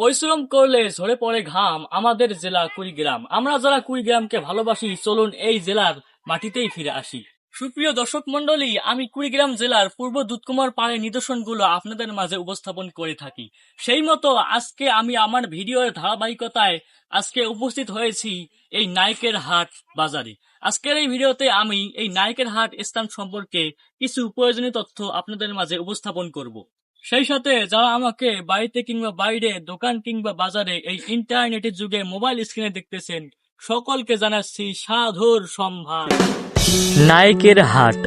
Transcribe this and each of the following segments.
পরিশ্রম করলে ঝরে পড়ে ঘাম আমাদের জেলা কুড়িগ্রাম। আমরা যারা কুড়িগ্রামকে ভালোবাসি, চলুন এই জেলার মাটিতেই ফিরে আসি। সুপ্রিয় দর্শক মন্ডলী আমি কুড়িগ্রাম জেলার পূর্ব দুধকুমার পাড়ের নিদর্শনগুলো আপনাদের মাঝে উপস্থাপন করে থাকি। সেই মতো আজকে আমি আমার ভিডিওর ধারাবাহিকতায় আজকে উপস্থিত হয়েছি এই নায়কের হাট বাজারে। আজকের এই ভিডিওতে আমি এই নায়কের হাট স্থান সম্পর্কে কিছু প্রয়োজনীয় তথ্য আপনাদের মাঝে উপস্থাপন করব। সেই সাথে যারা আমাকে বাড়িতে কিংবা বাইরে, দোকান কিংবা বাজারে এই ইন্টারনেটের যুগে মোবাইল স্ক্রিনে দেখতেছেন, সকলকে জানাচ্ছি সাধুর সম্ভার। নায়কের হাট।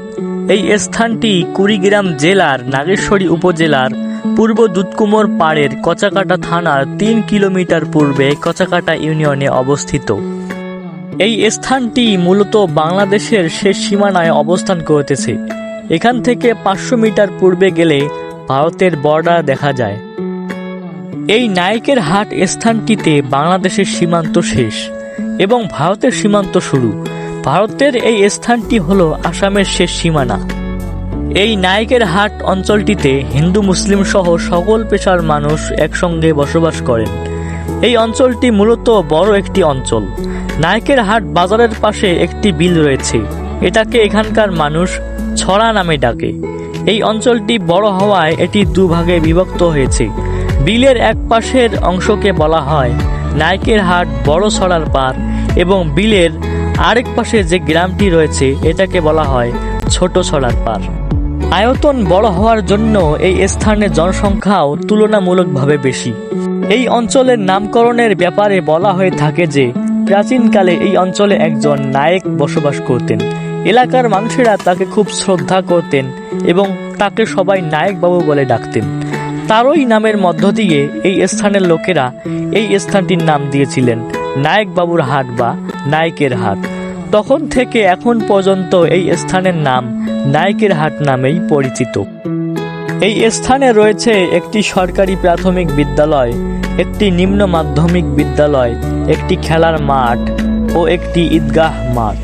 এই স্থানটি কুড়িগ্রাম জেলার নাগেশ্বরী উপজেলার পূর্ব দুধকুমোর পাড়ের কচাকাটা থানার তিন কিলোমিটার পূর্বে কচাকাটা ইউনিয়নে অবস্থিত। এই স্থানটি মূলত বাংলাদেশের শেষ সীমানায় অবস্থান করতেছে। এখান থেকে পাঁচশো মিটার পূর্বে গেলে ভারতের বর্ডার দেখা যায়। এই নায়কের হাট স্থানটিতে বাংলাদেশের সীমান্ত শেষ এবং ভারতের সীমান্ত শুরু। ভারতের এই স্থানটি হল আসামের শেষ সীমানা। এই নায়কের হাট অঞ্চলটিতে হিন্দু, মুসলিম সহ সকল পেশার মানুষ একসঙ্গে বসবাস করেন। এই অঞ্চলটি মূলত বড় একটি অঞ্চল। নায়কের হাট বাজারের পাশে একটি বিল রয়েছে। এটাকে এখানকার মানুষ ছড়া নামে ডাকে। এই অঞ্চলটি বড় হওয়ায় এটি দুভাগে বিভক্ত হয়েছে। বিলের এক পাশের অংশকে বলা হয় নায়কের হাট বড় ছড়ার পার এবং বিলের আরেক পাশে যে গ্রামটি রয়েছে, এটাকে বলা হয় ছোট ছড়ার পার। আয়তন বড় হওয়ার জন্য এই স্থানের জনসংখ্যাও তুলনামূলকভাবে বেশি। এই অঞ্চলের নামকরণের ব্যাপারে বলা হয়ে থাকে যে, প্রাচীনকালে এই অঞ্চলে একজন নায়ক বসবাস করতেন। এলাকার মানুষেরা তাকে খুব শ্রদ্ধা করতেন এবং তাকে সবাই নায়ক বাবু বলে ডাকতেন। তারই নামের মধ্য দিয়ে এই স্থানের লোকেরা এই স্থানটির নাম দিয়েছিলেন নায়ক বাবুর হাট বা নায়কের হাট। তখন থেকে এখন পর্যন্ত এই স্থানের নাম নায়কের হাট নামেই পরিচিত। এই স্থানে রয়েছে একটি সরকারি প্রাথমিক বিদ্যালয়, একটি নিম্ন মাধ্যমিক বিদ্যালয়, একটি খেলার মাঠ ও একটি ঈদগাহ মাঠ।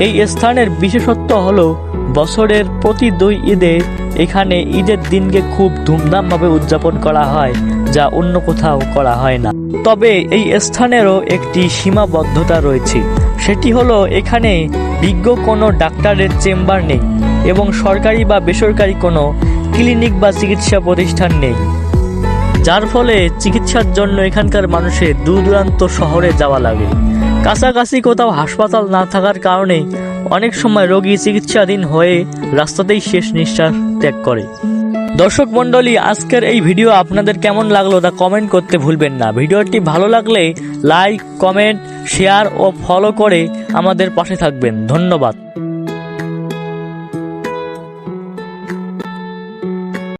এই স্থানের বিশেষত্ব হল বছরের প্রতি দুই ঈদে এখানে ঈদের দিনকে খুব ধুমধামভাবে উদযাপন করা হয়, যা অন্য কোথাও করা হয় না। তবে এই স্থানেরও একটি সীমাবদ্ধতা রয়েছে। সেটি হলো এখানে বিজ্ঞ কোনো ডাক্তারের চেম্বার নেই এবং সরকারি বা বেসরকারি কোনো ক্লিনিক বা চিকিৎসা প্রতিষ্ঠান নেই। যার ফলে চিকিৎসার জন্য এখানকার মানুষের দূর দূরান্ত শহরে যাওয়া লাগে। কাছাকাছি কোথাও হাসপাতাল না থাকার কারণে অনেক সময় রোগী চিকিৎসাধীন হয়ে রাস্তাতেই শেষ নিঃশ্বাস ত্যাগ করে। দর্শক মণ্ডলী, আজকের এই ভিডিও আপনাদের কেমন লাগল তা কমেন্ট করতে ভুলবেন না। ভিডিওটি ভালো লাগলে লাইক কমেন্ট শেয়ার ও ফলো করে আমাদের পাশে থাকবেন। ধন্যবাদ।